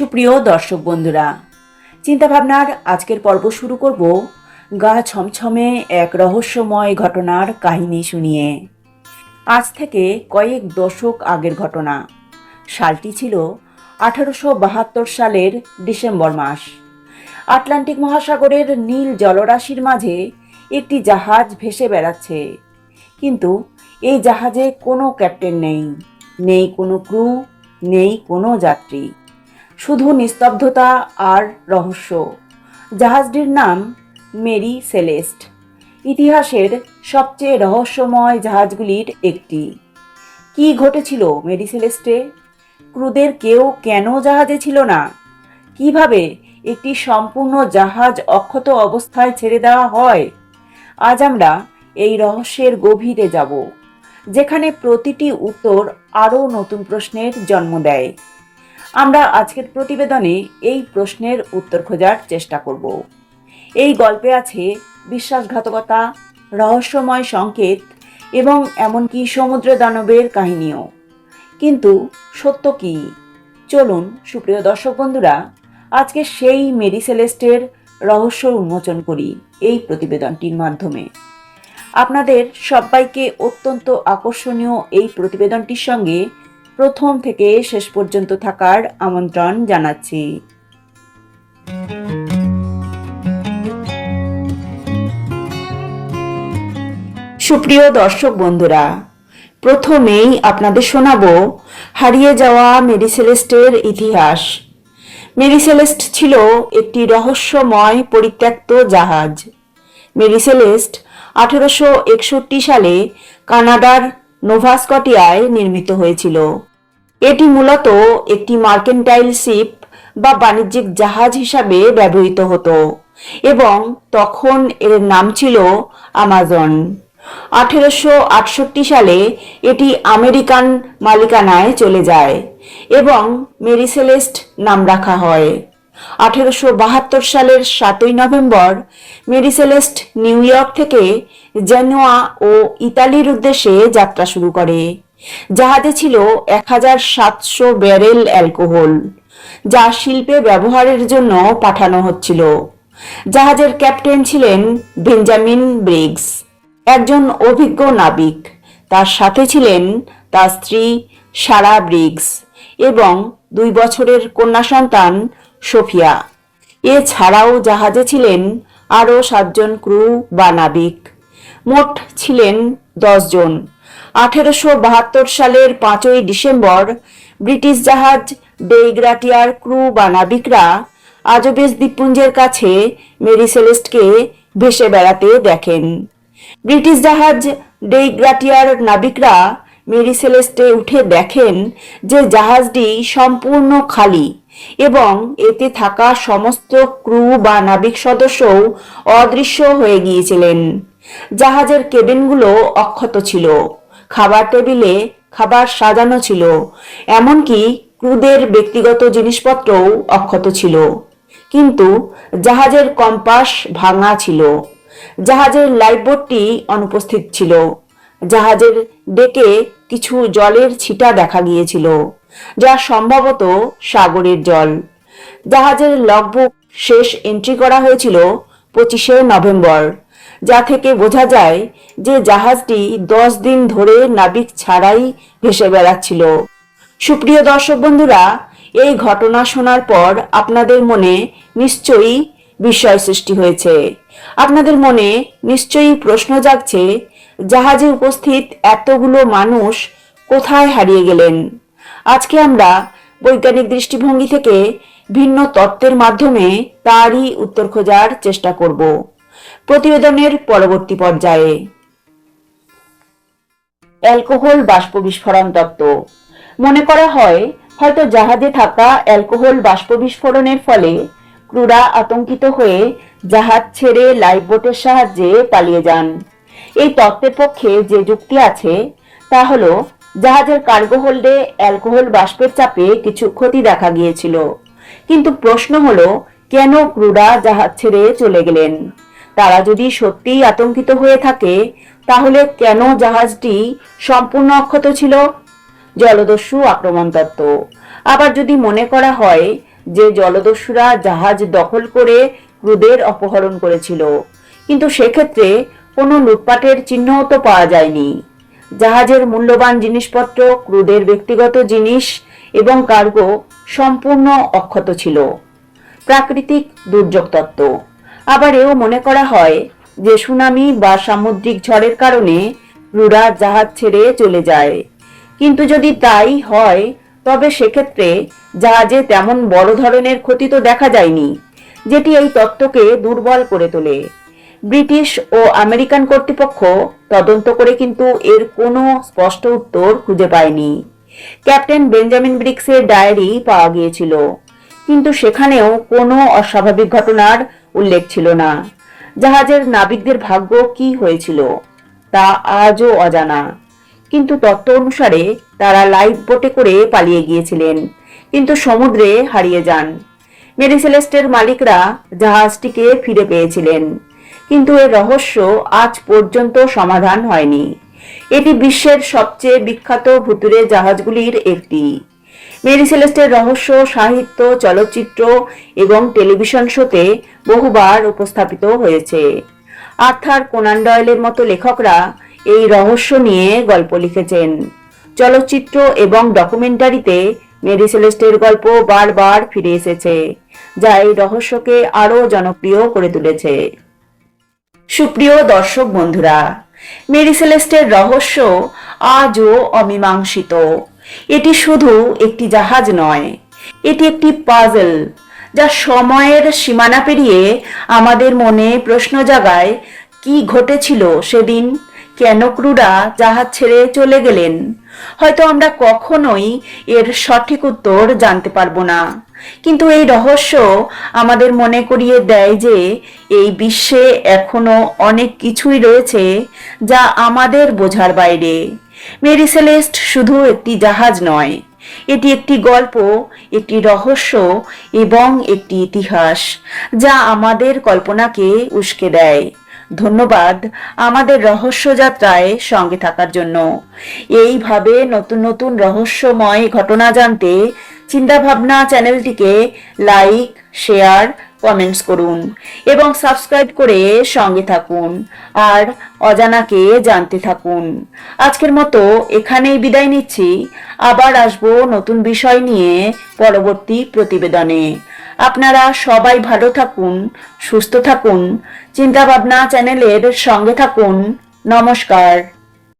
সুপ্রিয় দর্শক বন্ধুরা, চিন্তাভাবনার আজকের পর্ব শুরু করব গা ছমছমে এক রহস্যময় ঘটনার কাহিনী শুনিয়ে। আজ থেকে কয়েক দশক আগের ঘটনা। সালটি ছিল আঠারোশো বাহাত্তর সালের ডিসেম্বর মাস। আটলান্টিক মহাসাগরের নীল জলরাশির মাঝে একটি জাহাজ ভেসে বেড়াচ্ছে। কিন্তু এই জাহাজে কোনো ক্যাপ্টেন নেই নেই কোনো ক্রু, নেই কোনো যাত্রী। শুধু নিস্তব্ধতা আর রহস্য। জাহাজটির নাম মেরি সেলেস্ট। ইতিহাসের সবচেয়ে রহস্যময় জাহাজগুলির একটি। কি ঘটেছিল মেরি সেলেস্টে? ক্রুদের কেউ কেন জাহাজে ছিল না? কীভাবে একটি সম্পূর্ণ জাহাজ অক্ষত অবস্থায় ছেড়ে দেওয়া হয়? আজ আমরা এই রহস্যের গভীরে যাব, যেখানে প্রতিটি উত্তর আরও নতুন প্রশ্নের জন্ম দেয়। আমরা আজকের প্রতিবেদনে এই প্রশ্নের উত্তর খোঁজার চেষ্টা করব। এই গল্পে আছে বিশ্বাসঘাতকতা, রহস্যময় সংকেত এবং এমনকি সমুদ্র দানবের কাহিনীও। কিন্তু সত্য কি? চলুন, সুপ্রিয় দর্শক বন্ধুরা, আজকে সেই মেরি সেলেস্টের রহস্য উন্মোচন করি এই প্রতিবেদনটির মাধ্যমে। আপনাদের সবাইকে অত্যন্ত আকর্ষণীয় এই প্রতিবেদনটির সঙ্গে প্রথম থেকে শেষ পর্যন্ত থাকার আমন্ত্রণ জানাচ্ছি। সুপ্রিয় দর্শক বন্ধুরা, প্রথমেই আপনাদের শোনাবো হারিয়ে যাওয়া মেরি সেলেস্টের ইতিহাস। মেরি সেলেস্ট ছিল একটি রহস্যময় পরিত্যক্ত জাহাজ। মেরি সেলেস্ট আঠেরোশো একষট্টি সালে কানাডার নোভাস্কটিয়ায় নির্মিত হয়েছিল। এটি মূলত একটি মার্কেন্টাইল শিপ বা বাণিজ্যিক জাহাজ হিসাবে ব্যবহৃত হতো এবং তখন এর নাম ছিল আমাজন। আঠেরোশো আটষট্টি সালে এটি আমেরিকান মালিকানায় চলে যায় এবং মেরিসেলেস্ট নাম রাখা হয়। আঠেরোশো বাহাত্তর সালের সাতই November Mary Celeste New York থেকে জেনোয়া ও ইতালির উদ্দেশ্যে যাত্রা শুরু করে। জাহাজে ছিল এক হাজার সাতশো ব্যারেল অ্যালকোহল, যা শিল্পে ব্যবহারের জন্য পাঠানো হচ্ছিল। জাহাজের ক্যাপ্টেন ছিলেন বেঞ্জামিন ব্রিগস, একজন অভিজ্ঞ নাবিক। তার সাথে ছিলেন তার স্ত্রী সারা ব্রিগস এবং দুই বছরের কন্যা সন্তান সোফিয়া। এছাড়াও জাহাজে ছিলেন আরও সাতজন ক্রু বা নাবিক। মোট ছিলেন দশজন। আঠেরোশো বাহাত্তর সালের পাঁচই ডিসেম্বর ব্রিটিশ জাহাজ ডেইগ্রাটিয়ার ক্রু বা নাবিকরা আজবেস দ্বীপপুঞ্জের কাছে মেরি সেলেস্টকে ভেসে বেড়াতে দেখেন। ব্রিটিশ জাহাজ ডেইগ্রাটিয়ার নাবিকরা মেরি সেলেস্টে উঠে দেখেন যে জাহাজটি সম্পূর্ণ খালি এবং এতে থাকা সমস্ত ক্রু বা নাবিক সদস্যও অদৃশ্য হয়ে গিয়েছিলেন। জাহাজের কেবিনগুলো অক্ষত ছিল। খাবার টেবিলে খাবার সাজানো ছিল, এমনকি ক্রুদের ব্যক্তিগত জিনিসপত্রও অক্ষত ছিল। কিন্তু জাহাজের কম্পাস ভাঙা ছিল। জাহাজের লাইফবোটটি অনুপস্থিত ছিল। জাহাজের ডেকে কিছু জলের ছিটা দেখা গিয়েছিল, যা সম্ভবত সাগরের জল। জাহাজের লগবুক শেষ এন্ট্রি করা হয়েছিল পঁচিশে নভেম্বর। যা থেকে বোঝা যায় যে জাহাজটি দশ দিন ধরে নাবিক ছাড়াই ভেসে বেড়াচ্ছিল। সুপ্রিয় দর্শক বন্ধুরা, এই ঘটনা শোনার পর আপনাদের মনে নিশ্চয়ই বিস্ময় সৃষ্টি হয়েছে। আপনাদের মনে নিশ্চয়ই প্রশ্ন জাগছে, জাহাজে উপস্থিত এতগুলো মানুষ কোথায় হারিয়ে গেলেন? আজকে আমরা বৈজ্ঞানিক দৃষ্টিভঙ্গি থেকে ভিন্ন তত্ত্বের মাধ্যমে তারই উত্তর খোঁজার চেষ্টা করব। প্রতিবেদনের পরবর্তী পর্যায়ে। অ্যালকোহল বাষ্প বিস্ফোরণ তত্ত্ব। মনে করা হয়, হয়তো জাহাজে থাকা অ্যালকোহল বাষ্প বিস্ফোরণের ফলে ক্রুরা আতঙ্কিত হয়ে জাহাজ ছেড়ে লাইফবোটের সাহায্যে পালিয়ে যান। এই তত্ত্বের পক্ষে যে যুক্তি আছে, তা হল, জাহাজের কার্গো হোল্ডে অ্যালকোহল বাষ্পের চাপে কিছু ক্ষতি দেখা গিয়েছিল। কিন্তু প্রশ্ন হলো, কেন ক্রুরা জাহাজ ছেড়ে চলে গেলেন? তারা যদি সত্যিই আতঙ্কিত হয়ে থাকে, তাহলে কেন জাহাজটি সম্পূর্ণ অক্ষত ছিল? জলদস্যু আক্রমণ তত্ত্ব। আবার যদি মনে করা হয় যে জলদস্যুরা জাহাজ দখল করে ক্রুদের অপহরণ করেছিল, কিন্তু সেক্ষেত্রে কোনো লুটপাটের চিহ্নও তো পাওয়া যায়নি। জাহাজের মূল্যবান জিনিসপত্র, ক্রুদের ব্যক্তিগত জিনিস এবং কার্গো সম্পূর্ণ অক্ষত ছিল। প্রাকৃতিক দুর্যোগ তত্ত্ব। আবার এও মনে করা হয় যে সুনামি বা সামুদ্রিক ঝড়ের কারণে ক্রুরা জাহাজ ছেড়ে চলে যায়। কিন্তু যদি তাই হয়, তবে সেক্ষেত্রে জাহাজে তেমন বড় ধরনের ক্ষতি তো দেখা যায়নি, যেটি এই তত্ত্বকে দুর্বল করে তোলে। ব্রিটিশ ও আমেরিকান কর্তৃপক্ষ তদন্ত করে কিন্তু এর কোনো স্পষ্ট উত্তর খুঁজে পায়নি। ক্যাপ্টেন বেঞ্জামিন ব্রিক্সের ডায়েরি পাওয়া গিয়েছিল, কিন্তু সেখানেও কোনো অস্বাভাবিক ঘটনার উল্লেখ ছিল না। জাহাজের নাবিকদের ভাগ্য কি হয়েছিল, তা আজও অজানা। কিন্তু তত্ত্ব অনুসারে তারা লাইফ বোটে করে পালিয়ে গিয়েছিলেন, কিন্তু সমুদ্রে হারিয়ে যান। মেরিসেলেস্টের মালিকরা জাহাজটিকে ফিরে পেয়েছিলেন, কিন্তু এর রহস্য আজ পর্যন্ত সমাধান হয়নি। এটি বিশ্বের সবচেয়ে বিখ্যাত ভুতুরে জাহাজগুলির একটি। মেরিসেলেস্টের রহস্য, সাহিত্য, চলচ্চিত্র এবং টেলিভিশন শোতে বহুবার উপস্থাপিত হয়েছে। আর্থার কোনান ডয়েলের মতো লেখকরা এই রহস্য নিয়ে গল্প লিখেছেন। চলচ্চিত্র এবং ডকুমেন্টারিতে মেরি সেলেস্টের গল্প বারবার ফিরে এসেছে, যা এই রহস্যকে আরও জনপ্রিয় করে তুলেছে। সুপ্রিয় দর্শক বন্ধুরা, মেরি সেলেস্টের রহস্য আজও অমীমাংসিত। এটি শুধু একটি জাহাজ নয়, এটি একটি পাজল যা সময়ের সীমানা পেরিয়ে আমাদের মনে প্রশ্ন জাগায়, কি ঘটেছিল সেদিন? কেন ক্রুরা জাহাজ ছেড়ে চলে গেলেন? হয়তো আমরা কখনোই এর সঠিক উত্তর জানতে পারব না। কিন্তু এই রহস্য আমাদের মনে করিয়ে দেয় যে এই বিশ্বে এখনও অনেক কিছুই রয়েছে যা আমাদের বোঝার বাইরে। মেরি সেলেস্ট শুধু একটি জাহাজ নয়, এটি একটি গল্প, একটি রহস্য এবং একটি ইতিহাস যা আমাদের কল্পনাকে উস্কে দেয়। ধন্যবাদ আমাদের রহস্য যাত্রায় সঙ্গে থাকার জন্য। এইভাবে নতুন নতুন রহস্যময় ঘটনা জানতে চিন্তাভাবনা চ্যানেলটিকে লাইক, শেয়ার কমেন্টস করুন এবং সাবস্ক্রাইব করে সঙ্গে থাকুন। আর অজানাকে জানতে থাকুন। আজকের মতো এখানেই বিদায় নিচ্ছি। আবার আসব নতুন বিষয় নিয়ে পরবর্তী প্রতিবেদনে। আপনারা সবাই ভালো থাকুন, সুস্থ থাকুন, চিন্তাভাবনা চ্যানেলের সঙ্গে থাকুন। নমস্কার।